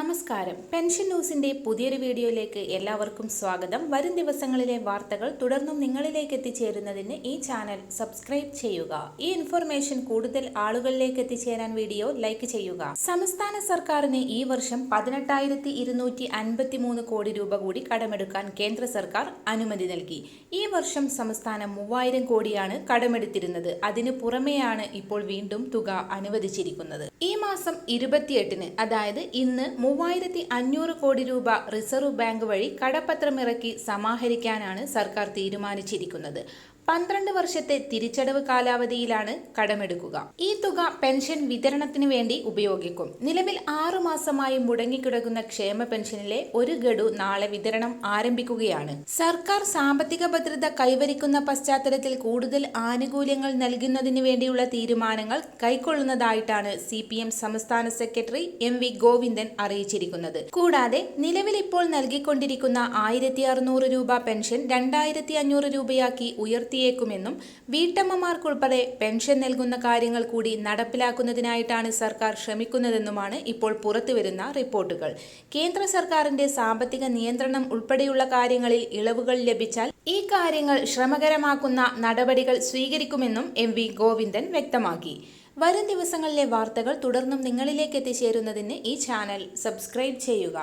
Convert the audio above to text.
നമ്മൾ നമസ്കാരം. പെൻഷൻ ന്യൂസിന്റെ പുതിയൊരു വീഡിയോയിലേക്ക് എല്ലാവർക്കും സ്വാഗതം. വരും ദിവസങ്ങളിലെ വാർത്തകൾ തുടർന്നും നിങ്ങളിലേക്ക് എത്തിച്ചേരുന്നതിന് ഈ ചാനൽ സബ്സ്ക്രൈബ് ചെയ്യുക. ഈ ഇൻഫർമേഷൻ കൂടുതൽ ആളുകളിലേക്ക് എത്തിച്ചേരാൻ വീഡിയോ ലൈക്ക് ചെയ്യുക. സംസ്ഥാന സർക്കാരിന് ഈ വർഷം പതിനെട്ടായിരത്തി കോടി രൂപ കൂടി കടമെടുക്കാൻ കേന്ദ്ര സർക്കാർ അനുമതി നൽകി. ഈ വർഷം സംസ്ഥാനം മൂവായിരം കോടിയാണ് കടമെടുത്തിരുന്നത്. അതിനു പുറമെയാണ് ഇപ്പോൾ വീണ്ടും തുക അനുവദിച്ചിരിക്കുന്നത്. ഈ മാസം ഇരുപത്തിയെട്ടിന് അതായത് ഇന്ന് മൂവായിരത്തി അഞ്ഞൂറ് കോടി രൂപ റിസർവ് ബാങ്ക് വഴി കടപ്പത്രമിറക്കി സമാഹരിക്കാനാണ് സർക്കാർ തീരുമാനിച്ചിരിക്കുന്നത്. പന്ത്രണ്ട് വർഷത്തെ തിരിച്ചടവ് കാലാവധിയിലാണ് കടമെടുക്കുക. ഈ തുക പെൻഷൻ വിതരണത്തിന് വേണ്ടി ഉപയോഗിക്കും. നിലവിൽ ആറു മാസമായി മുടങ്ങിക്കിടക്കുന്ന ക്ഷേമ പെൻഷനിലെ ഒരു ഗഡു നാളെ വിതരണം ആരംഭിക്കുകയാണ്. സർക്കാർ സാമ്പത്തിക ഭദ്രത കൈവരിക്കുന്ന പശ്ചാത്തലത്തിൽ കൂടുതൽ ആനുകൂല്യങ്ങൾ നൽകുന്നതിന് വേണ്ടിയുള്ള തീരുമാനങ്ങൾ കൈക്കൊള്ളുന്നതായിട്ടാണ് സി പി എം സംസ്ഥാന സെക്രട്ടറി എം വി ഗോവിന്ദൻ അറിയിച്ചിരിക്കുന്നത്. കൂടാതെ നിലവിൽ ഇപ്പോൾ നൽകിക്കൊണ്ടിരിക്കുന്ന ആയിരത്തി അറുന്നൂറ് രൂപ പെൻഷൻ രണ്ടായിരത്തി അഞ്ഞൂറ് രൂപയാക്കി ഉയർത്തിയേക്കുമെന്നും വീട്ടമ്മമാർക്കുൾപ്പെടെ പെൻഷൻ നൽകുന്ന കാര്യങ്ങൾ കൂടി നടപ്പിലാക്കുന്നതിനായിട്ടാണ് സർക്കാർ ശ്രമിക്കുന്നതെന്നുമാണ് ഇപ്പോൾ പുറത്തുവരുന്ന റിപ്പോർട്ടുകൾ. കേന്ദ്ര സർക്കാരിന്റെ സാമ്പത്തിക നിയന്ത്രണം ഉൾപ്പെടെയുള്ള കാര്യങ്ങളിൽ ഇളവുകൾ ലഭിച്ചാൽ ഈ കാര്യങ്ങൾ ശ്രമകരമാക്കുന്ന നടപടികൾ സ്വീകരിക്കുമെന്നും എം വി ഗോവിന്ദൻ വ്യക്തമാക്കി. വരും ദിവസങ്ങളിലെ വാർത്തകൾ തുടർന്നും നിങ്ങളിലേക്ക് എത്തിച്ചേരുന്നതിന് ഈ ചാനൽ സബ്സ്ക്രൈബ് ചെയ്യുക.